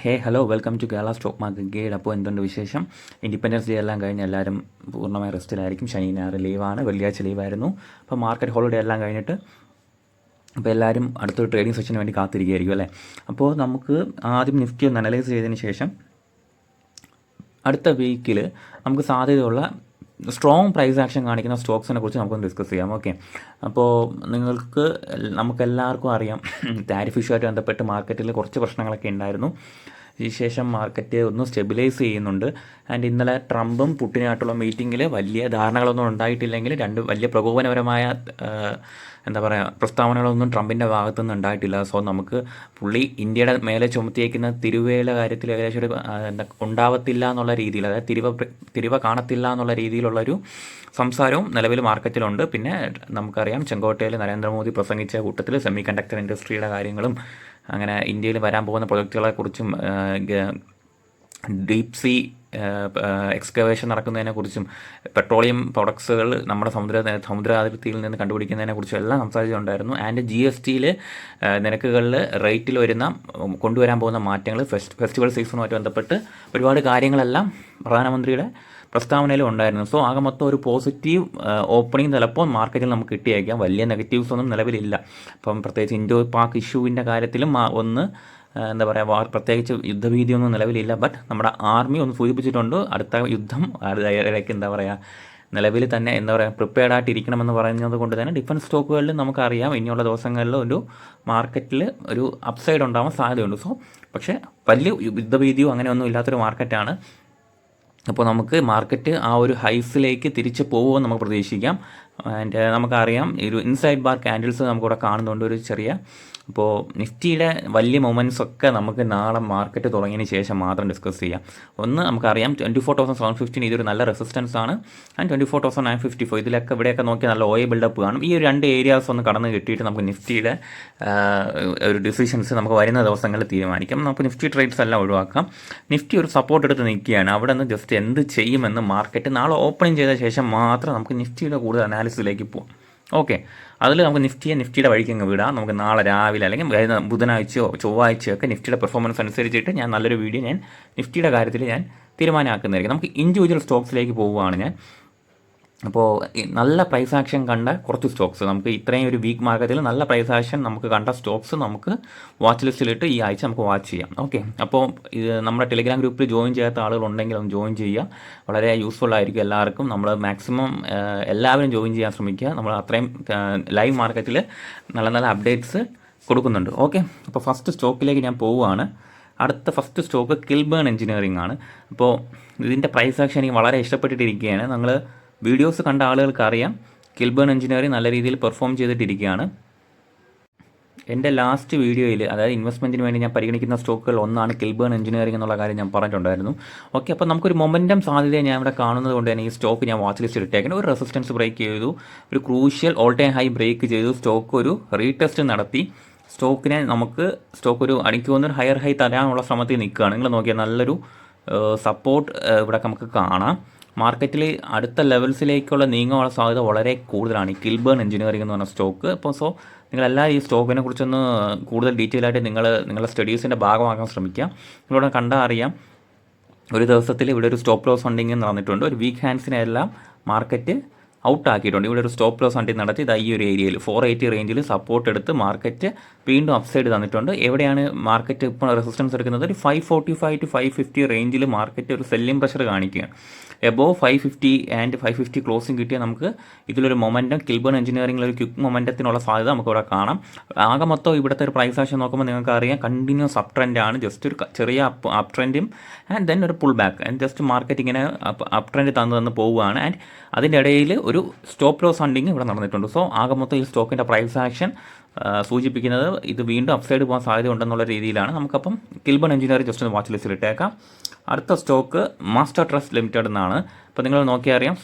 Hey hello welcome to Kerala stock market guide അപ്പോൾ എന്തുണ്ട് വിശേഷം? ഇൻഡിപെൻഡൻസ് ഡേ എല്ലാം കഴിഞ്ഞ് എല്ലാവരും പൂർണമായി റെസ്റ്റിലായിരിക്കും ശനി ഞായർ ലീവാണ് വെള്ളിയാഴ്ച ലീവായിരുന്നു അപ്പോൾ മാർക്കറ്റ് ഹോളിഡേ എല്ലാം കഴിഞ്ഞിട്ട് അപ്പോൾ എല്ലാവരും അടുത്തൊരു ട്രേഡിംഗ് സെഷന് വേണ്ടി കാത്തിരിക്കുകയായിരിക്കും അല്ലേ? അപ്പോൾ നമുക്ക് ആദ്യം നിഫ്റ്റി ഒന്ന് അനലൈസ് ചെയ്തതിന് ശേഷം അടുത്ത വീക്കിൽ നമുക്ക് സാധ്യതയുള്ള സ്ട്രോങ് പ്രൈസ് ആക്ഷൻ കാണിക്കുന്ന സ്റ്റോക്സിനെ കുറിച്ച് നമുക്കൊന്ന് ഡിസ്കസ് ചെയ്യാം. ഓക്കെ അപ്പോൾ നിങ്ങൾക്ക് നമുക്കെല്ലാവർക്കും അറിയാം ടാരിഫ് ഇഷ്യൂ ആയിട്ട് ബന്ധപ്പെട്ട് മാർക്കറ്റിൽ കുറച്ച് പ്രശ്നങ്ങളൊക്കെ ഉണ്ടായിരുന്നു. ശേഷം മാർക്കറ്റ് ഒന്ന് സ്റ്റെബിലൈസ് ചെയ്യുന്നുണ്ട്. ആൻഡ് ഇന്നലെ ട്രംപും പുട്ടിനായിട്ടുള്ള മീറ്റിങ്ങിൽ വലിയ ധാരണകളൊന്നും ഉണ്ടായിട്ടില്ലെങ്കിൽ രണ്ട് വലിയ പ്രകോപനപരമായ എന്താ പറയുക പ്രസ്താവനകളൊന്നും ട്രംപിന്റെ ഭാഗത്തുനിന്ന് ഉണ്ടായിട്ടില്ല. സോ നമുക്ക് പുള്ളി ഇന്ത്യയുടെ മേലെ ചുമത്തിയേക്കുന്ന തിരുവേല കാര്യത്തിൽ ഏകദേശം ഒരു എന്താ ഉണ്ടാവത്തില്ല എന്നുള്ള രീതിയിൽ അതായത് തിരുവ തിരുവ കാണത്തില്ല എന്നുള്ള രീതിയിലുള്ളൊരു സംസാരവും നിലവിൽ മാർക്കറ്റിലുണ്ട്. പിന്നെ നമുക്കറിയാം ചെങ്കോട്ടയിൽ നരേന്ദ്രമോദി പ്രസംഗിച്ച കൂട്ടത്തിൽ സെമി കണ്ടക്ടർ ഇൻഡസ്ട്രിയുടെ കാര്യങ്ങളും അങ്ങനെ ഇന്ത്യയിൽ വരാൻ പോകുന്ന പ്രൊജക്റ്റുകളെക്കുറിച്ചും ഡീപ് സീ എക്സ്കവേഷൻ നടക്കുന്നതിനെക്കുറിച്ചും പെട്രോളിയം പ്രൊഡക്ട്സുകൾ നമ്മുടെ സമുദ്ര സമുദ്ര അതിർത്തിയിൽ നിന്ന് കണ്ടുപിടിക്കുന്നതിനെക്കുറിച്ചും എല്ലാം സംസാരിച്ചിട്ടുണ്ടായിരുന്നു. ആൻഡ് ജി എസ് ടിയിൽ നിരക്കുകളിൽ റേറ്റിൽ വരുന്ന കൊണ്ടുവരാൻ പോകുന്ന മാറ്റങ്ങൾ ഫെസ്റ്റ് ഫെസ്റ്റിവൽ സീസണുമായിട്ട് ബന്ധപ്പെട്ട് ഒരുപാട് കാര്യങ്ങളെല്ലാം പ്രധാനമന്ത്രിയുടെ പ്രസ്താവനയിലും ഉണ്ടായിരുന്നു. സോ ആകെ മൊത്തം ഒരു പോസിറ്റീവ് ഓപ്പണിംഗ് ചിലപ്പോൾ മാർക്കറ്റിൽ നമുക്ക് കിട്ടിയേക്കാം. വലിയ നെഗറ്റീവ്സ് ഒന്നും നിലവിലില്ല. അപ്പം പ്രത്യേകിച്ച് ഇൻഡോ പാക് ഇഷ്യൂവിന്റെ കാര്യത്തിലും ഒന്ന് എന്താ പറയുക വാർ പ്രത്യേകിച്ച് യുദ്ധഭീതിയൊന്നും നിലവിലില്ല. ബട്ട് നമ്മുടെ ആർമി ഒന്ന് സൂചിപ്പിച്ചിട്ടുണ്ട് അടുത്ത യുദ്ധം ഇടയ്ക്ക് എന്താ പറയുക നിലവിൽ തന്നെ എന്താ പറയുക പ്രിപ്പയർഡ് ആയിട്ടിരിക്കണമെന്ന് പറയുന്നത് കൊണ്ട് തന്നെ ഡിഫൻസ് സ്റ്റോക്കുകളിൽ നമുക്കറിയാം. ഇനിയുള്ള ദിവസങ്ങളിൽ ഒരു മാർക്കറ്റിൽ ഒരു അപ്സൈഡ് ഉണ്ടാവാൻ സാധ്യതയുണ്ട്. സോ പക്ഷേ വലിയ യുദ്ധഭീതിയോ അങ്ങനെയൊന്നും ഇല്ലാത്തൊരു മാർക്കറ്റാണ് അപ്പോൾ നമുക്ക് മാർക്കറ്റ് ആ ഒരു ഹൈസിലേക്ക് തിരിച്ച് പോകുമെന്ന് നമുക്ക് പ്രതീക്ഷിക്കാം. ആൻഡ് നമുക്കറിയാം ഈ ഒരു ഇൻസൈഡ് ബാർ ക്യാൻഡിൽസ് നമുക്കിവിടെ കാണുന്നുണ്ട് ഒരു ചെറിയ അപ്പോൾ നിഫ്റ്റിയുടെ വലിയ മൊമെന്റ്സ് ഒക്കെ നമുക്ക് നാളെ മാർക്കറ്റ് തുടങ്ങിയതിന് ശേഷം മാത്രം ഡിസ്കസ് ചെയ്യാം. ഒന്ന് നമുക്കറിയാം twenty four thousand seven fifteen ഇതൊരു നല്ല റെസിസ്റ്റൻസ് ആണ്. And twenty four thousand nine fifty four ഇതിലൊക്കെ ഇവിടെയൊക്കെ നോക്കി നല്ല ഓയിൽ ബിൽഡപ്പ് കാണും. ഈ ഒരു രണ്ട് ഏരിയാസ് ഒന്ന് കടന്ന് കിട്ടിയിട്ട് നമുക്ക് നിഫ്റ്റിയുടെ ഒരു ഡിസിഷൻസ് നമുക്ക് വരുന്ന ദിവസങ്ങളിൽ തീരുമാനിക്കാം. നമുക്ക് നിഫ്റ്റി ട്രേഡ്സ് എല്ലാം ഒഴിവാക്കാം. നിഫ്റ്റി ഒരു സപ്പോർട്ട് എടുത്ത് നിൽക്കുകയാണ്. അവിടെ നിന്ന് ജസ്റ്റ് എന്ത് ചെയ്യുമെന്ന് മാർക്കറ്റ് നാളെ ഓപ്പണിംഗ് ചെയ്ത ശേഷം മാത്രം നമുക്ക് നിഫ്റ്റിയുടെ കൂടുതൽ അനാലിസിലേക്ക് പോകാം ഓക്കെ. അതിൽ നമുക്ക് നിഫ്റ്റിയെ നിഫ്റ്റിയുടെ വഴിക്ക് അങ്ങ് വിടാം. നമുക്ക് നാളെ രാവിലെ അല്ലെങ്കിൽ വരുന്ന ബുധനാഴ്ചയോ ചൊവ്വാഴ്ചയോ ഒക്കെ നിഫ്റ്റിയുടെ പെർഫോമൻസ് അനുസരിച്ചിട്ട് ഞാൻ നല്ലൊരു വീഡിയോ ഞാൻ നിഫ്റ്റിയുടെ കാര്യത്തിൽ ഞാൻ തീരുമാനമാക്കുന്നതായിരിക്കും. നമുക്ക് ഇൻഡിവിജ്വൽ സ്റ്റോക്സിലേക്ക് പോവുകയാണ് ഞാൻ. അപ്പോൾ നല്ല പ്രൈസ് ആക്ഷൻ കണ്ട കുറച്ച് സ്റ്റോക്സ് നമുക്ക് ഇത്രയും ഒരു വീക്ക് മാർക്കറ്റിൽ നല്ല പ്രൈസ് ആക്ഷൻ നമുക്ക് കണ്ട സ്റ്റോക്സ് നമുക്ക് വാച്ച് ലിസ്റ്റിലിട്ട് ഈ ആഴ്ച നമുക്ക് വാച്ച് ചെയ്യാം. ഓക്കെ അപ്പോൾ ഇത് നമ്മുടെ ടെലിഗ്രാം ഗ്രൂപ്പിൽ ജോയിൻ ചെയ്യാത്ത ആളുകളുണ്ടെങ്കിൽ ഒന്ന് ജോയിൻ ചെയ്യുക. വളരെ യൂസ്ഫുൾ ആയിരിക്കും എല്ലാവർക്കും. നമ്മൾ മാക്സിമം എല്ലാവരും ജോയിൻ ചെയ്യാൻ ശ്രമിക്കുക. നമ്മൾ അത്രയും ലൈവ് മാർക്കറ്റിൽ നല്ല നല്ല അപ്ഡേറ്റ്സ് കൊടുക്കുന്നുണ്ട്. ഓക്കെ അപ്പോൾ ഫസ്റ്റ് സ്റ്റോക്കിലേക്ക് ഞാൻ പോവുകയാണ്. അടുത്ത ഫസ്റ്റ് സ്റ്റോക്ക് കിൽബേൺ എഞ്ചിനീയറിംഗ് ആണ്. അപ്പോൾ ഇതിന്റെ പ്രൈസ് ആക്ഷൻ എനിക്ക് വളരെ ഇഷ്ടപ്പെട്ടിട്ടിരിക്കുകയാണ്. നിങ്ങൾ വീഡിയോസ് കണ്ട ആളുകൾക്ക് അറിയാം കിൽബേൺ എഞ്ചിനീയറിംഗ് നല്ല രീതിയിൽ പെർഫോം ചെയ്തിട്ടിരിക്കുകയാണ്. എന്റെ ലാസ്റ്റ് വീഡിയോയിൽ അതായത് ഇൻവെസ്റ്റ്മെന്റിന് വേണ്ടി ഞാൻ പരിഗണിക്കുന്ന സ്റ്റോക്കുകൾ ഒന്നാണ് കിൽബേൺ എഞ്ചിനീയറിംഗ് എന്നുള്ള കാര്യം ഞാൻ പറഞ്ഞിട്ടുണ്ടായിരുന്നു. ഓക്കെ അപ്പോൾ നമുക്കൊരു മൊമെന്റം സാധ്യത ഞാൻ ഇവിടെ കാണുന്നത് കൊണ്ട് തന്നെ ഈ സ്റ്റോക്ക് ഞാൻ വാച്ച് ലിസ്റ്റ് ഇട്ടേക്കുന്നത് ഒരു റെസിസ്റ്റൻസ് ബ്രേക്ക് ചെയ്തു. ഒരു crucial all time high break ചെയ്തു. സ്റ്റോക്ക് ഒരു റീടെസ്റ്റ് നടത്തി. സ്റ്റോക്കിനെ നമുക്ക് സ്റ്റോക്ക് ഒരു അടിക്ക് വന്നൊരു ഹയർ ഹൈ തരാനുള്ള ശ്രമത്തിൽ നിൽക്കുകയാണ്. നിങ്ങൾ നോക്കിയാൽ നല്ലൊരു സപ്പോർട്ട് ഇവിടെ നമുക്ക് കാണാം. മാർക്കറ്റിൽ അടുത്ത ലെവൽസിലേക്കുള്ള നീങ്ങാനുള്ള സാധ്യത വളരെ കൂടുതലാണ്. ഈ കിൽബേൺ എഞ്ചിനീയറിംഗ് എന്ന് പറഞ്ഞ സ്റ്റോക്ക് അപ്പോൾ സോ നിങ്ങളെല്ലാം ഈ സ്റ്റോക്കിനെ കുറിച്ചൊന്ന് കൂടുതൽ ഡീറ്റെയിൽ ആയിട്ട് നിങ്ങൾ നിങ്ങളുടെ സ്റ്റഡീസിന്റെ ഭാഗമാക്കാൻ ശ്രമിക്കുക. നിങ്ങളിവിടെ കണ്ടാൽ അറിയാം. ഒരു ദിവസത്തിൽ ഇവിടെ ഒരു സ്റ്റോപ്പ് ലോസ് ഫണ്ടിങ് നടന്നിട്ടുണ്ട്. ഒരു വീക്ക് ഹാൻഡ്സിനെല്ലാം മാർക്കറ്റ് ഔട്ട് ആക്കിയിട്ടുണ്ട്. ഇവിടെ ഒരു സ്റ്റോപ്പ് ലോസ് വണ്ടി നടത്തി. ഇതാ ഈ ഒരു ഏരിയയിൽ ഫോർ എയ്റ്റി റേഞ്ചിൽ സപ്പോർട്ട് എടുത്ത് മാർക്കറ്റ് വീണ്ടും അപ്സൈഡ് തന്നിട്ടുണ്ട്. എവിടെയാണ് മാർക്കറ്റ് ഇപ്പോൾ റെസിസ്റ്റൻസ് എടുക്കുന്നത്? ഒരു five forty five two five fifty റേഞ്ചിൽ മാർക്കറ്റ് ഒരു സെല്ലിംഗ് പ്രഷർ കാണിക്കുകയാണ്. Above five fifty and five fifty closing കിട്ടിയാൽ നമുക്ക് ഇതിലൊരു മൊമെന്റം കിൽബൺ എഞ്ചിനീയറിംഗിൽ ഒരു ക്വിക്ക് മൊമെന്റത്തിനുള്ള സാധ്യത നമുക്ക് ഇവിടെ കാണാം. ആകെ മൊത്തം ഇവിടുത്തെ ഒരു പ്രൈസ് ആക്ഷൻ നോക്കുമ്പോൾ നിങ്ങൾക്ക് അറിയാം കണ്ടിന്യൂസ് അപ് ട്രെൻഡ് ആണ്. ജസ്റ്റ് ഒരു ചെറിയ അപ്പ് അപ് ട്രെൻഡും ആൻഡ് ദെൻ ഒരു pull back and just market ഇങ്ങനെ അപ് ട്രെൻഡ് തന്നു തന്ന് പോവുകയാണ്. ആൻഡ് അതിന്റെ ഇടയിൽ ഒരു സ്റ്റോപ്പ് ലോസ് ഫണ്ടിങ് ഇവിടെ നടന്നിട്ടുണ്ട്. സോ ആകെ മൊത്തം ഈ സ്റ്റോക്കിന്റെ പ്രൈസ് ആക്ഷൻ സൂചിപ്പിക്കുന്നത് ഇത് വീണ്ടും അപ്സൈഡ് പോകാൻ സാധ്യത ഉണ്ടെന്നുള്ള രീതിയിലാണ്. നമുക്കപ്പം കിൽബൺ എഞ്ചിനീയറിംഗ് ജസ്റ്റ് ഒന്ന് വാച്ച് ലിസ്റ്റിൽ ഇട്ടേക്കാം. അടുത്ത സ്റ്റോക്ക് മാസ്റ്റർ ട്രസ്റ്റ് ലിമിറ്റഡ് എന്നാണ്. ഇപ്പോൾ നിങ്ങൾ നോക്കിയറിയാം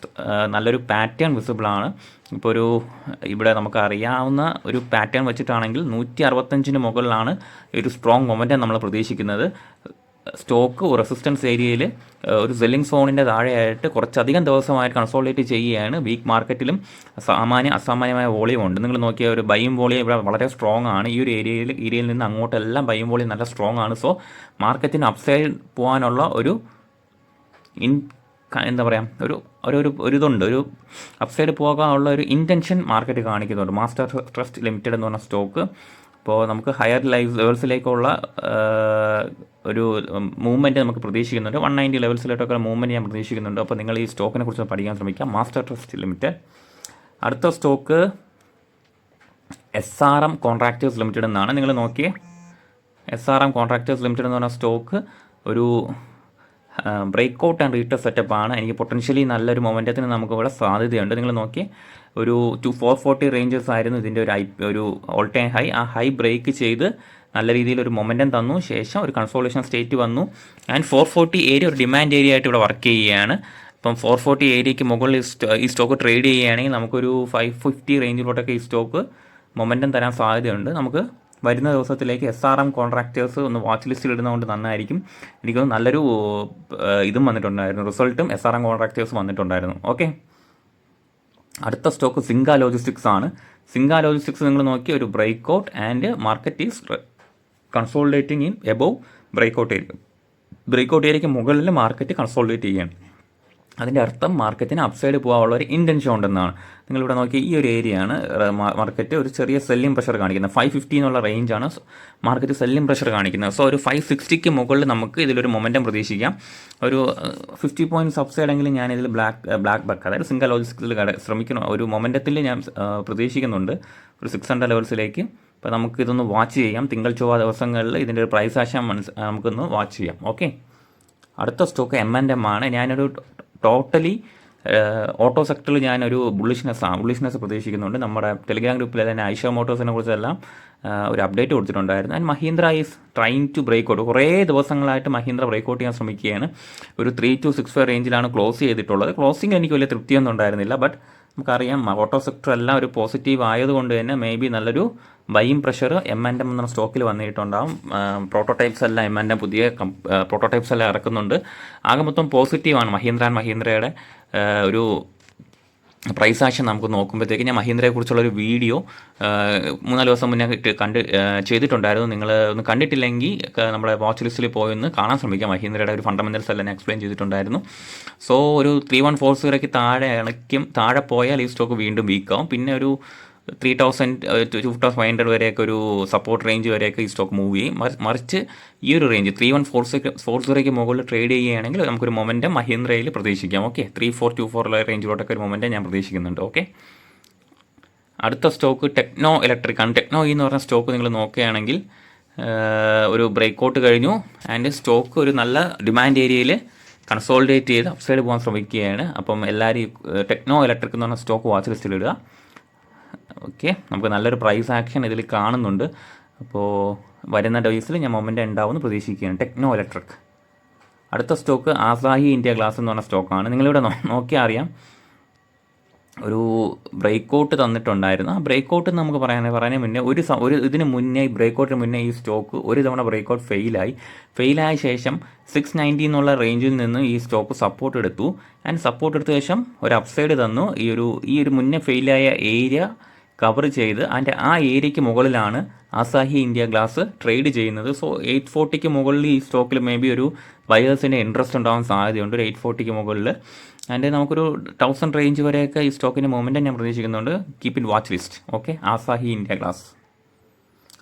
നല്ലൊരു പാറ്റേൺ വിസിബിൾ ആണ്. ഇപ്പോൾ ഒരു ഇവിടെ നമുക്ക് അറിയാവുന്ന ഒരു പാറ്റേൺ വെച്ചിട്ടാണെങ്കിൽ നൂറ്റി അറുപത്തഞ്ചിന് മുകളിലാണ് ഒരു സ്ട്രോങ് മൊമെന്റം നമ്മൾ പ്രതീക്ഷിക്കുന്നത്. സ്റ്റോക്ക് റെസിസ്റ്റൻസ് ഏരിയയിൽ ഒരു സെല്ലിംഗ് സോണിന്റെ താഴെയായിട്ട് കുറച്ചധികം ദിവസമായിട്ട് കൺസോളിഡേറ്റ് ചെയ്യുകയാണ്. വീക്ക് മാർക്കറ്റിലും സാമാന്യ അസാമാന്യമായ വോളിയം ഉണ്ട്. നിങ്ങൾ നോക്കിയ ഒരു ബൈയും വോളിയം ഇവിടെ വളരെ സ്ട്രോങ് ആണ്. ഈ ഒരു ഏരിയയിൽ ഏരിയയിൽ നിന്ന് അങ്ങോട്ടെല്ലാം ബൈയും വോളിയം നല്ല സ്ട്രോങ് ആണ്. സോ മാർക്കറ്റിന് അപ്സൈഡ് പോകാനുള്ള ഒരു ഇൻ എന്താ പറയുക ഒരു ഒരു ഒരു ഇതുണ്ട്. ഒരു അപ്സൈഡ് പോകാനുള്ള ഒരു ഇന്റൻഷൻ മാർക്കറ്റ് കാണിക്കുന്നുണ്ട്. മാസ്റ്റർ ട്രസ്റ്റ് ലിമിറ്റഡ് എന്ന് പറഞ്ഞ സ്റ്റോക്ക്. അപ്പോൾ നമുക്ക് ഹയർ ലൈഫ് ലെവൽസിലേക്കുള്ള ഒരു മൂവ്മെന്റ് നമുക്ക് പ്രതീക്ഷിക്കുന്നുണ്ട്. വൺ നയന്റി ലെവൽസിലോട്ടൊക്കെ മൂവ്മെന്റ് ഞാൻ പ്രതീക്ഷിക്കുന്നുണ്ട്. അപ്പോൾ നിങ്ങൾ ഈ സ്റ്റോക്കിനെ കുറിച്ച് പഠിക്കാൻ ശ്രമിക്കുക മാസ്റ്റർ ട്രസ്റ്റ് ലിമിറ്റഡ് അടുത്ത stock S R M contractors limited എന്നാണ്. നിങ്ങൾ നോക്കിയേ. S R M contractors limited എന്ന് പറഞ്ഞ സ്റ്റോക്ക് ഒരു ബ്രേക്ക് ഔട്ട് ആൻഡ് റീറ്റർ ആണ്. എനിക്ക് പൊട്ടൻഷ്യലി നല്ലൊരു മൊമെന്റത്തിന് നമുക്ക് ഇവിടെ സാധ്യതയുണ്ട്. നിങ്ങൾ നോക്കി ഒരു ടു ഫോർ ഫോർട്ടി റേഞ്ചസ് ആയിരുന്നു ഇതിന്റെ ഒരു ഐ ഒരു ഓൾ ടൈം ഹൈ ആ ഹൈ ബ്രേക്ക് ചെയ്ത് നല്ല രീതിയിൽ ഒരു മൊമെന്റം തന്നു. ശേഷം ഒരു കൺസോളേഷൻ സ്റ്റേറ്റ് വന്നു. ആൻഡ് ഫോർ ഫോർട്ടി ഏരിയ ഒരു ഡിമാൻഡ് ഏരിയ ആയിട്ട് ഇവിടെ വർക്ക് ചെയ്യുകയാണ്. ഇപ്പം ഫോർ ഫോർട്ടി ഏരിയയ്ക്ക് മുകളിൽ ഈ സ്റ്റോക്ക് ട്രേഡ് ചെയ്യുകയാണെങ്കിൽ നമുക്കൊരു ഫൈവ് ഫിഫ്റ്റി റേഞ്ചിലോട്ടൊക്കെ ഈ സ്റ്റോക്ക് മൊമെന്റം തരാൻ സാധ്യതയുണ്ട്. നമുക്ക് വരുന്ന ദിവസത്തിലേക്ക് എസ് ആർ എം കോൺട്രാക്ടേഴ്സ് ഒന്ന് വാച്ച് ലിസ്റ്റിൽ ഇടുന്നതുകൊണ്ട് നന്നായിരിക്കും. എനിക്ക് നല്ലൊരു ഇതും വന്നിട്ടുണ്ടായിരുന്നു. റിസൾട്ടും എസ് ആർ എം കോൺട്രാക്ടേഴ്സ് വന്നിട്ടുണ്ടായിരുന്നു. ഓക്കെ അടുത്ത സ്റ്റോക്ക് സിംഗ ലോജിസ്റ്റിക്സ് ആണ്. സിംഗ ലോജിസ്റ്റിക്സ് നിങ്ങൾ നോക്കി ഒരു break out and market is consolidating in above break out area break out ഏരിയയ്ക്ക് മുകളിൽ മാർക്കറ്റ് കൺസോൾഡേറ്റ് ചെയ്യാണ് അതിന്റെ അർത്ഥം മാർക്കറ്റിന് അപ്സൈഡ് പോകാനുള്ള ഒരു ഇന്റൻഷൻ ഉണ്ടെന്നാണ്. നിങ്ങളിവിടെ നോക്കി ഈ ഒരു ഏരിയയാണ് മാർക്കറ്റ് ഒരു ചെറിയ സെല്ലിംഗ് പ്രഷർ കാണിക്കുന്നത്. ഫൈവ് ഫിഫ്റ്റി എന്നുള്ള റേഞ്ചാണ് മാർക്കറ്റ് സെല്ലിംഗ് പ്രഷർ കാണിക്കുന്നത്. സോ ഒരു ഫൈവ് സിക്സ്റ്റിക്ക് മുകളിൽ നമുക്ക് ഇതിലൊരു മൊമെന്റം പ്രതീക്ഷിക്കാം. ഒരു ഫിഫ്റ്റി പോയിന്റ്സ് അപ്സൈഡ് എങ്കിലും ഞാൻ ഇതിൽ ബ്ലാക്ക് ബ്ലാക്ക് ബക്ക് അതായത് സിംഗൽ ലോജിസ്റ്റിക്സിൽ ശ്രമിക്കണം ഒരു മൊമെന്റത്തിൽ ഞാൻ പ്രതീക്ഷിക്കുന്നുണ്ട്. ഒരു സിക്സ് ഹൺഡ്രഡ് ലെവൽസിലേക്ക് അപ്പോൾ നമുക്ക് ഇതൊന്ന് വാച്ച് ചെയ്യാം. തിങ്കൾ ചൊവ്വ ദിവസങ്ങളിൽ ഇതിന്റെ ഒരു പ്രൈസ് ആശയം മനസ്സ് നമുക്കൊന്ന് വാച്ച് ചെയ്യാം. ഓക്കെ അടുത്ത സ്റ്റോക്ക് എം ആൻഡ് എം ആണ്. ഞാനൊരു ടോട്ടലി ഓട്ടോ സെക്ടറിൽ ഞാനൊരു ബുള്ളിഷ്നെസ് ആണ് ബുള്ളിഷ്നെസ് പ്രതീക്ഷിക്കുന്നുണ്ട്. നമ്മുടെ ടെലിഗ്രാം ഗ്രൂപ്പിൽ തന്നെ ഐഷ മോട്ടോഴ്സിനെ കുറിച്ചെല്ലാം ഒരു അപ്ഡേറ്റ് കൊടുത്തിട്ടുണ്ടായിരുന്നു. And Mahindra is trying to break out കുറേ ദിവസങ്ങളായിട്ട് മഹീന്ദ്ര ബ്രേക്ക് ഔട്ട് ചെയ്യാൻ ശ്രമിക്കുകയാണ്. ഒരു ത്രീ ടു സിക്സ് ഫൈവ് റേഞ്ചിലാണ് ക്ലോസ് ചെയ്തിട്ടുള്ളത്. ക്ലോസിംഗ് എനിക്ക് വലിയ തൃപ്തിയൊന്നും ഉണ്ടായിരുന്നില്ല. ബട്ട് നമുക്കറിയാം ഓട്ടോ സെക്ടർ എല്ലാം ഒരു പോസിറ്റീവ് ആയതുകൊണ്ട് തന്നെ മേ ബി നല്ലൊരു buying pressure M and M എന്ന സ്റ്റോക്കിൽ വന്നിട്ടുണ്ടാകും പ്രോട്ടോടൈപ്സ് എല്ലാം എം ആൻഡ് എം പുതിയ പ്രോട്ടോടൈപ്സ് എല്ലാം ഇറക്കുന്നുണ്ട്. ആകെ മൊത്തം പോസിറ്റീവാണ് മഹീന്ദ്ര ആൻഡ് മഹീന്ദ്രയുടെ ഒരു പ്രൈസ് ആക്ഷൻ നമുക്ക് നോക്കുമ്പോഴത്തേക്ക് ഞാൻ മഹീന്ദ്രയെ കുറിച്ചുള്ള ഒരു വീഡിയോ മൂന്നാൽ ദിവസം മുന്നേ കണ്ട് ചെയ്തിട്ടുണ്ടായിരുന്നു. നിങ്ങൾ ഒന്ന് കണ്ടിട്ടില്ലെങ്കിൽ നമ്മുടെ വാച്ച് ലിസ്റ്റിൽ പോയി ഒന്ന് കാണാൻ ശ്രമിക്കാം. മഹീന്ദ്രയുടെ ഒരു ഫണ്ടമെന്റൽസ് എല്ലാം എക്സ്പ്ലെയിൻ ചെയ്തിട്ടുണ്ടായിരുന്നു. സോ ഒരു ത്രീ വൺ ഫോർ സീറോയ്ക്ക് താഴെ ഇണയ്ക്കും താഴെ പോയാൽ ഈ സ്റ്റോക്ക് വീണ്ടും വീക്കാവും പിന്നെ ഒരു three thousand two thousand five hundred വരെയൊക്കെ ഒരു സപ്പോർട്ട് റേഞ്ച് വരെയൊക്കെ ഈ സ്റ്റോക്ക് മൂവ് ചെയ്യും. മറി- മറിച്ച് ഈ ഒരു range three one four six four സീറോയ്ക്ക് മുകളിൽ ട്രേഡ് ചെയ്യുകയാണെങ്കിൽ നമുക്കൊരു മൊമെന്റം മഹീന്ദ്രയിൽ പ്രതീക്ഷിക്കാം. Okay three four two four റേഞ്ചിലോട്ടൊക്കെ ഒരു മൊമെന്റം ഞാൻ പ്രതീക്ഷിക്കുന്നുണ്ട്. ഓക്കെ അടുത്ത സ്റ്റോക്ക് ടെക്നോ ഇലക്ട്രിക് ആണ്. ടെക്നോ എന്ന് പറഞ്ഞ സ്റ്റോക്ക് നിങ്ങൾ നോക്കുകയാണെങ്കിൽ ഒരു ബ്രേക്ക് ഔട്ട് കഴിഞ്ഞു. ആൻഡ് സ്റ്റോക്ക് ഒരു നല്ല ഡിമാൻഡ് ഏരിയയിൽ കൺസോൾഡേറ്റ് ചെയ്ത് അപ്സൈഡ് പോകാൻ ശ്രമിക്കുകയാണ്. അപ്പം എല്ലാവരും ടെക്നോ ഇലക്ട്രിക് എന്ന് പറഞ്ഞ സ്റ്റോക്ക് വാച്ച് ലിസ്റ്റിൽ ഇടുക. ഓക്കെ നമുക്ക് നല്ലൊരു പ്രൈസ് ആക്ഷൻ ഇതിൽ കാണുന്നുണ്ട്. അപ്പോൾ വരുന്ന ഡേയ്സിൽ ഞാൻ മൊമെന്റ് ഉണ്ടാവുമെന്ന് പ്രതീക്ഷിക്കുകയാണ്. ടെക്നോ ഇലക്ട്രിക് അടുത്ത സ്റ്റോക്ക് ആസാഹി ഇന്ത്യ ഗ്ലാസ് എന്ന് പറഞ്ഞ സ്റ്റോക്കാണ് നിങ്ങളിവിടെ നോക്കിയാൽ അറിയാം. ഒരു ബ്രേക്ക് ഔട്ട് തന്നിട്ടുണ്ടായിരുന്നു. ആ ബ്രേക്ക് ഔട്ട് നമുക്ക് പറയാനേ പറയാനേ മുന്നേ ഒരു ഒരു ഇതിന് മുന്നേ ഈ ബ്രേക്ക് ഔട്ടിന് മുന്നേ ഈ സ്റ്റോക്ക് ഒരു തവണ ബ്രേക്ക് ഔട്ട് ഫെയിലായി ഫെയിലായ ശേഷം സിക്സ് നയന്റി എന്നുള്ള റേഞ്ചിൽ നിന്ന് ഈ സ്റ്റോക്ക് സപ്പോർട്ട് എടുത്തു. ആൻഡ് സപ്പോർട്ട് എടുത്ത ശേഷം ഒരു അപ്സൈഡ് തന്നു. ഈ ഒരു ഈ ഒരു മുന്നേ ഫെയിലായ ഏരിയ കവർ ചെയ്ത് അതിന്റെ ആ ഏരിയയ്ക്ക് മുകളിലാണ് അസാഹി ഇന്ത്യ ഗ്ലാസ് ട്രേഡ് ചെയ്യുന്നത്. സോ എയ്റ്റ് ഫോർട്ടിക്ക് മുകളിൽ ഈ സ്റ്റോക്കിൽ മേ ബി ഒരു ബയേഴ്സിന്റെ ഇൻട്രസ്റ്റ് ഉണ്ടാകാൻ സാധ്യതയുണ്ട്. ഒരു എയ്റ്റ് ഫോർട്ടിക്ക് മുകളിൽ അതിന്റെ നമുക്കൊരു തൗസൻഡ് റേഞ്ച് വരെയൊക്കെ ഈ സ്റ്റോക്കിന്റെ മൂവ്മെന്റ് ഞാൻ പ്രതീക്ഷിക്കുന്നുണ്ട്. Keep in watch list okay Asahi India glass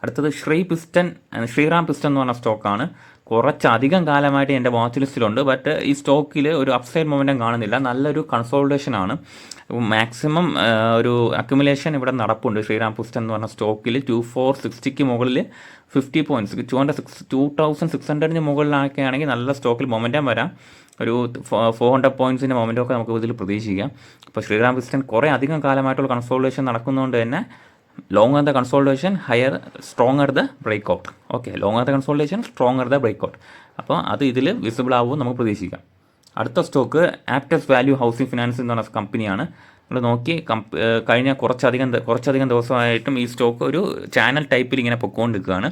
അടുത്തത് ശ്രീ പിസ്റ്റൻ ശ്രീറാം പിസ്റ്റൻ എന്ന് പറഞ്ഞ സ്റ്റോക്കാണ് കുറച്ചധികം കാലമായിട്ട് എന്റെ വാച്ച് ലിസ്റ്റിലുണ്ട് ബട്ട് ഈ സ്റ്റോക്കിൽ ഒരു അപ്സൈഡ് മൊമെന്റം കാണുന്നില്ല. നല്ലൊരു കൺസോൾട്ടേഷൻ ആണ്. മാക്സിമം ഒരു അക്യുമുലേഷൻ ഇവിടെ നടപ്പുണ്ട്. ശ്രീറാം പുസ്റ്റ് എന്ന് പറഞ്ഞ സ്റ്റോക്കിൽ ടു ഫോർ സിക്സ്റ്റിക്ക് മുകളിൽ fifty points two hundred six two thousand six ഹൺഡ്രഡിന് മുകളിലൊക്കെ ആണെങ്കിൽ നല്ല സ്റ്റോക്കിൽ മൊമെന്റം വരാം. ഒരു ഫോർ ഹൺഡ്രഡ് പോയിന്റ്സിന്റെ മൊമെന്റൊക്കെ നമുക്ക് ഇതിൽ പ്രതീക്ഷിക്കാം. അപ്പോൾ ശ്രീറാം പുസ്റ്റൻ കുറേ അധികം കാലമായിട്ടുള്ള കൺസോൾട്ടേഷൻ നടക്കുന്നതുകൊണ്ട് തന്നെ long are the consultation higher stronger the break out okay long are the consultation stronger the break out അപ്പോൾ അത് ഇതിൽ വിസിബിൾ ആവുമെന്ന് നമുക്ക് പ്രതീക്ഷിക്കാം. അടുത്ത stock Aptus value housing finance എന്ന് പറഞ്ഞ കമ്പനിയാണ് നമ്മൾ നോക്കി കഴിഞ്ഞ കുറച്ചധികം കുറച്ചധികം ദിവസമായിട്ടും ഈ സ്റ്റോക്ക് ഒരു ചാനൽ ടൈപ്പിൽ ഇങ്ങനെ പൊക്കോണ്ടിരിക്കുകയാണ്.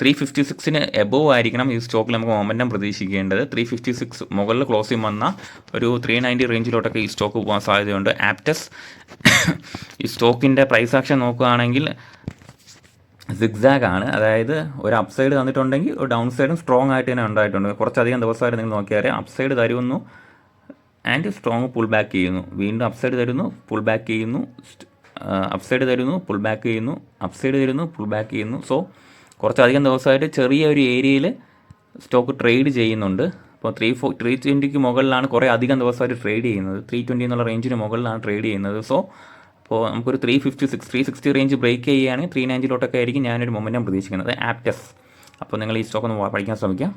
ത്രീ ഫിഫ്റ്റി സിക്സിന് എബോവ് ആയിരിക്കണം ഈ സ്റ്റോക്കിൽ നമുക്ക് മൊമെന്റം പ്രതീക്ഷിക്കേണ്ടത്. ത്രീ ഫിഫ്റ്റി സിക്സ് മുകളിൽ ക്ലോസിംഗ് വന്ന ഒരു ത്രീ നയന്റി റേഞ്ചിലോട്ടൊക്കെ ഈ സ്റ്റോക്ക് പോകാൻ സാധ്യതയുണ്ട്. ആപ്റ്റസ് ഈ സ്റ്റോക്കിന്റെ പ്രൈസ് ആക്ഷൻ നോക്കുകയാണെങ്കിൽ സിഗ്സാഗ് ആണ്. അതായത് ഒരു അപ്സൈഡ് തന്നിട്ടുണ്ടെങ്കിൽ ഒരു ഡൗൺ സൈഡും സ്ട്രോങ് ആയിട്ട് തന്നെ ഉണ്ടായിട്ടുണ്ട്. കുറച്ചധികം ദിവസമായിട്ട് നിങ്ങൾ നോക്കിയാൽ അപ്സൈഡ് തരുന്നു ആൻഡ് സ്ട്രോങ് പുൾ ബാക്ക് ചെയ്യുന്നു. വീണ്ടും അപ്സൈഡ് തരുന്നു പുൾ ബാക്ക് ചെയ്യുന്നു അപ്സൈഡ് തരുന്നു പുൾ ബാക്ക് ചെയ്യുന്നു അപ്സൈഡ് തരുന്നു പുൾ ബാക്ക് ചെയ്യുന്നു. സോ കുറച്ചധികം ദിവസമായിട്ട് ചെറിയ ഒരു ഏരിയയിൽ സ്റ്റോക്ക് ട്രേഡ് ചെയ്യുന്നുണ്ട്. അപ്പോൾ ത്രീ ഫോ ത്രീ ട്വന്റിക്ക് മുകളിലാണ് കുറേ അധികം ദിവസമായിട്ട് ട്രേഡ് ചെയ്യുന്നത്. ത്രീ ട്വന്റി എന്നുള്ള റേഞ്ചിന് മുകളിലാണ് ട്രേഡ് ചെയ്യുന്നത്. സോ അപ്പോൾ നമുക്കൊരു three fifty six three sixty range break ചെയ്യുകയാണെങ്കിൽ ത്രീ നയന്റിലോട്ടൊക്കെ ആയിരിക്കും ഞാനൊരു മൊമെന്റം പ്രതീക്ഷിക്കുന്നത്. ആപ്റ്റസ് അപ്പോൾ നിങ്ങൾ ഈ സ്റ്റോക്ക് ഒന്ന് പഠിക്കാൻ ശ്രമിക്കുക.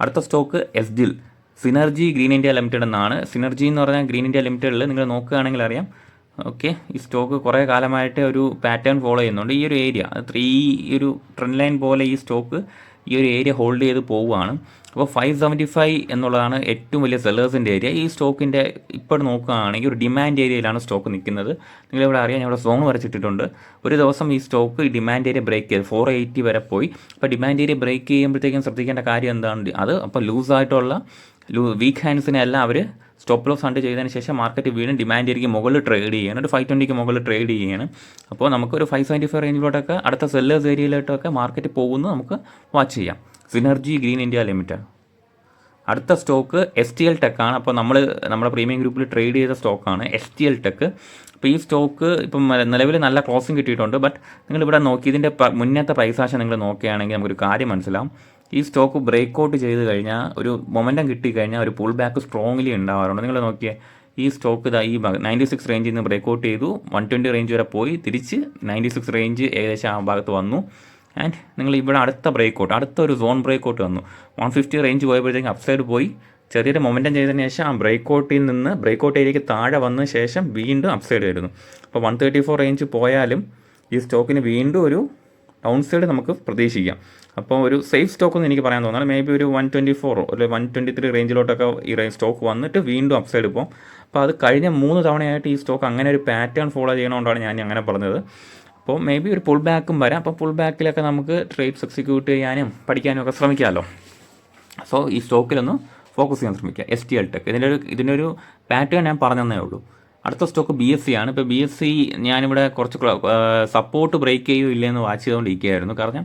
അടുത്ത സ്റ്റോക്ക് എസ് ഡിൽ സിനർജി ഗ്രീൻ ഇന്ത്യ ലിമിറ്റഡ് എന്നാണ്. സിനർജി എന്ന് പറഞ്ഞാൽ ഗ്രീൻ ഇന്ത്യ ലിമിറ്റഡിൽ നിങ്ങൾ നോക്കുകയാണെങ്കിൽ അറിയാം ഓക്കെ ഈ സ്റ്റോക്ക് കുറേ കാലമായിട്ട് ഒരു പാറ്റേൺ ഫോളോ ചെയ്യുന്നുണ്ട്. ഈ ഒരു ഏരിയ ത്രീ ഒരു ട്രെൻഡ് ലൈൻ പോലെ ഈ സ്റ്റോക്ക് ഈ ഒരു ഏരിയ ഹോൾഡ് ചെയ്ത് പോവുകയാണ്. അപ്പോൾ ഫൈവ് സെവന്റി ഫൈവ് എന്നുള്ളതാണ് ഏറ്റവും വലിയ സെല്ലേഴ്സിന്റെ ഏരിയ ഈ സ്റ്റോക്കിന്റെ ഇപ്പോൾ നോക്കുകയാണെങ്കിൽ ഒരു ഡിമാൻഡ് ഏരിയയിലാണ് സ്റ്റോക്ക് നിൽക്കുന്നത്. നിങ്ങളിവിടെ അറിയാം ഞാൻ ഇവിടെ സോങ് വരച്ചിട്ടിട്ടുണ്ട്. ഒരു ദിവസം ഈ സ്റ്റോക്ക് ഡിമാൻഡ് ഏരിയ ബ്രേക്ക് ചെയ്ത് ഫോർ എയ്റ്റി വരെ പോയി. അപ്പോൾ ഡിമാൻഡ് ഏരിയ ബ്രേക്ക് ചെയ്യുമ്പോഴത്തേക്കും ശ്രദ്ധിക്കേണ്ട കാര്യം എന്താണ്? അത് അപ്പോൾ ലൂസായിട്ടുള്ള ലൂ വീക്ക് ഹാൻഡ്സിനെ എല്ലാം അവർ സ്റ്റോപ്പ് ലോസ് ഹണ്ട് ചെയ്തതിന് ശേഷം മാർക്കറ്റ് വീണ്ടും ഡിമാൻഡ് ഏരിയയ്ക്ക് മുകളിൽ ട്രേഡ് ചെയ്യണം ഒരു ഫൈവ് ട്വന്റിക്ക് മുകളിൽ ട്രേഡ് ചെയ്യണം അപ്പോൾ നമുക്കൊരു ഫൈവ് സെവന്റി ഫൈവ് റേഞ്ചിലോട്ടൊക്കെ അടുത്ത സെല്ലേഴ്സ് ഏരിയയിലോട്ടൊക്കെ മാർക്കറ്റ് പോകുന്നത് നമുക്ക് വാച്ച് ചെയ്യാം. സിനർജി ഗ്രീൻ ഇന്ത്യ ലിമിറ്റഡ് അടുത്ത സ്റ്റോക്ക് എസ് ടി എൽ ടെക്കാണ് അപ്പോൾ നമ്മൾ നമ്മുടെ പ്രീമിയം ഗ്രൂപ്പിൽ ട്രേഡ് ചെയ്ത സ്റ്റോക്കാണ് എസ് ടി എൽ ടെക്ക് അപ്പോൾ ഈ സ്റ്റോക്ക് ഇപ്പം നിലവിൽ നല്ല ക്ലോസിംഗ് കിട്ടിയിട്ടുണ്ട്. ബട്ട് നിങ്ങൾ ഇവിടെ നോക്കി ഇതിന്റെ മുന്നത്തെ പ്രൈസ് ആശം നിങ്ങൾ നോക്കുകയാണെങ്കിൽ നമുക്കൊരു കാര്യം മനസ്സിലാവും. ഈ സ്റ്റോക്ക് ബ്രേക്ക് ഔട്ട് ചെയ്ത് കഴിഞ്ഞാൽ ഒരു മൊമെന്റം കിട്ടിക്കഴിഞ്ഞാൽ ഒരു പുൾ ബാക്ക് സ്ട്രോങ്ലി ഉണ്ടാവാറുണ്ട്. നിങ്ങൾ നോക്കിയേ ഈ സ്റ്റോക്ക് ഇതാ ഈ നയന്റി സിക്സ് റേഞ്ചിൽ നിന്ന് ബ്രേക്ക് ഔട്ട് ചെയ്തു. വൺ ട്വന്റി റേഞ്ച് വരെ പോയി. തിരിച്ച് നയന്റി സിക്സ് റേഞ്ച് ഏകദേശം ആ ഭാഗത്ത് വന്നു. ആൻഡ് നിങ്ങൾ ഇവിടെ അടുത്ത ബ്രേക്ക് ഔട്ട് അടുത്ത ഒരു സോൺ ബ്രേക്ക് ഔട്ട് വന്നു. വൺ ഫിഫ്റ്റി റേഞ്ച് പോയപ്പോഴത്തേക്കും അപ്സൈഡ് പോയി. ചെറിയൊരു മൊമെന്റം ചെയ്തതിന് ശേഷം ആ ബ്രേക്ക് ഔട്ടിൽ നിന്ന് ബ്രേക്ക് ഔട്ട് ഏരിയയ്ക്ക് താഴെ വന്ന ശേഷം വീണ്ടും അപ്സൈഡ് വരുന്നു. അപ്പോൾ വൺ തേർട്ടി ഫോർ റേഞ്ച് പോയാലും ഈ സ്റ്റോക്കിന് വീണ്ടും ഒരു ഡൗൺ സൈഡ് നമുക്ക് പ്രതീക്ഷിക്കാം. അപ്പോൾ ഒരു സേഫ് സ്റ്റോക്ക് എന്ന് എനിക്ക് പറയാൻ തോന്നുന്നത് മേ ബി ഒരു വൺ ട്വന്റി ഫോറോ അല്ലെങ്കിൽ വൺ ട്വന്റി ത്രീ റേഞ്ചിലോട്ടൊക്കെ ഈ സ്റ്റോക്ക് വന്നിട്ട് വീണ്ടും അപ്സൈഡ് പോകും അപ്പോൾ അത് കഴിഞ്ഞ മൂന്ന് തവണയായിട്ട് ഈ സ്റ്റോക്ക് അങ്ങനെ ഒരു പാറ്റേൺ ഫോളോ ചെയ്യണോണ്ടാണ് ഞാൻ അങ്ങനെ പറഞ്ഞത്. അപ്പോൾ മേ ബി ഒരു പുൾ ബാക്കും വരാം. അപ്പോൾ പുൾ ബാക്കിലൊക്കെ നമുക്ക് ട്രേഡ്സ് എക്സിക്യൂട്ട് ചെയ്യാനും പഠിക്കാനും ഒക്കെ ശ്രമിക്കാമല്ലോ സോ ഈ സ്റ്റോക്കിലൊന്ന് ഫോക്കസ് ചെയ്യാൻ ശ്രമിക്കുക. എസ് ടി എൽ ടെക് ഇതിന്റെ ഒരു ഇതിന്റെ ഒരു പാറ്റേൺ ഞാൻ പറഞ്ഞതേ ഉള്ളൂ. അടുത്ത സ്റ്റോക്ക് ബി എസ് സി ആണ്. ഇപ്പോൾ ബി എസ് സി ഞാനിവിടെ കുറച്ച് സപ്പോർട്ട് ബ്രേക്ക് ചെയ്യുമോ ഇല്ലയെന്ന് വാച്ച് ചെയ്തുകൊണ്ടിരിക്കുകയായിരുന്നു. കാരണം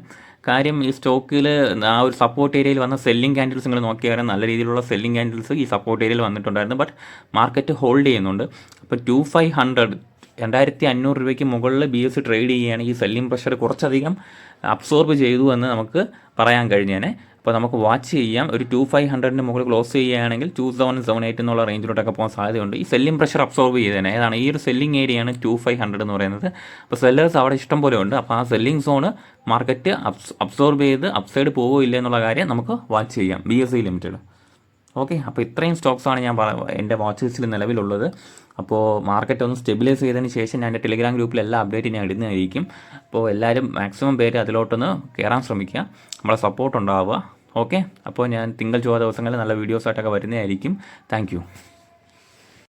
കാര്യം ഈ സ്റ്റോക്കിൽ ആ ഒരു സപ്പോർട്ട് ഏരിയയിൽ വന്ന സെല്ലിംഗ് ക്യാൻഡിൽസ് നിങ്ങൾ നോക്കിയാൽ നല്ല രീതിയിലുള്ള സെല്ലിംഗ് ക്യാൻഡിൽസ് ഈ സപ്പോർട്ട് ഏരിയയിൽ വന്നിട്ടുണ്ടായിരുന്നു. ബട്ട് മാർക്കറ്റ് ഹോൾഡ് ചെയ്യുന്നുണ്ട്. അപ്പോൾ ടു ഫൈവ് ഹൺഡ്രഡ് രണ്ടായിരത്തി അഞ്ഞൂറ് രൂപയ്ക്ക് മുകളിൽ ബി എസ് ട്രേഡ് ചെയ്യുകയാണെങ്കിൽ സെല്ലിംഗ് പ്രഷർ കുറച്ചധികം അബ്സോർബ് ചെയ്തു എന്ന് നമുക്ക് പറയാൻ കഴിഞ്ഞേനെ. അപ്പോൾ നമുക്ക് വാച്ച് ചെയ്യാം. ഒരു ടു ഫൈവ് ഹൺഡ്രഡിന്റെ മുകളിൽ ക്ലോസ് ചെയ്യുകയാണെങ്കിൽ ടു സെവൻ സെവൻ എയ്റ്റ് എന്നുള്ള റേഞ്ചിലോട്ടൊക്കെ പോകാൻ സാധ്യതയുണ്ട്. ഈ സെല്ലിംഗ് പ്രഷർ അബ്സോർബ് ചെയ്തേനെ. ഏതാണ്? ഈ ഒരു സെല്ലിംഗ് ഏരിയയാണ് ടു ഫൈവ് ഹൺഡ്രഡ് എന്ന് പറയുന്നത്. അപ്പോൾ സെല്ലേഴ്സ് അവിടെ ഇഷ്ടം പോലെ ഉണ്ട്. അപ്പോൾ ആ സെല്ലിംഗ് സോണ് മാർക്കറ്റ് അബ്സോർബ് ചെയ്ത് അപ്സൈഡ് പോവോ ഇല്ല എന്നുള്ള കാര്യം നമുക്ക് വാച്ച് ചെയ്യാം. B S C limited okay അപ്പോൾ ഇത്രയും സ്റ്റോക്സാണ് ഞാൻ എന്റെ വാച്ച് ലിസ്റ്റിൽ നിലവിലുള്ളത്. അപ്പോൾ മാർക്കറ്റ് ഒന്ന് സ്റ്റെബിലൈസ് ചെയ്തതിന് ശേഷം ഞാൻ എന്റെ ടെലിഗ്രാം ഗ്രൂപ്പിൽ എല്ലാ അപ്ഡേറ്റും ഞാൻ ഇടുന്നതായിരിക്കും. അപ്പോൾ എല്ലാവരും മാക്സിമം പേര് അതിലോട്ടൊന്ന് കയറാൻ ശ്രമിക്കുക. നമ്മളെ സപ്പോർട്ട് ഉണ്ടാവുക. ഓക്കെ അപ്പോൾ ഞാൻ തിങ്കൾ ചൊവ്വ ദിവസങ്ങളിൽ നല്ല വീഡിയോസായിട്ടൊക്കെ വരുന്നതായിരിക്കും. താങ്ക്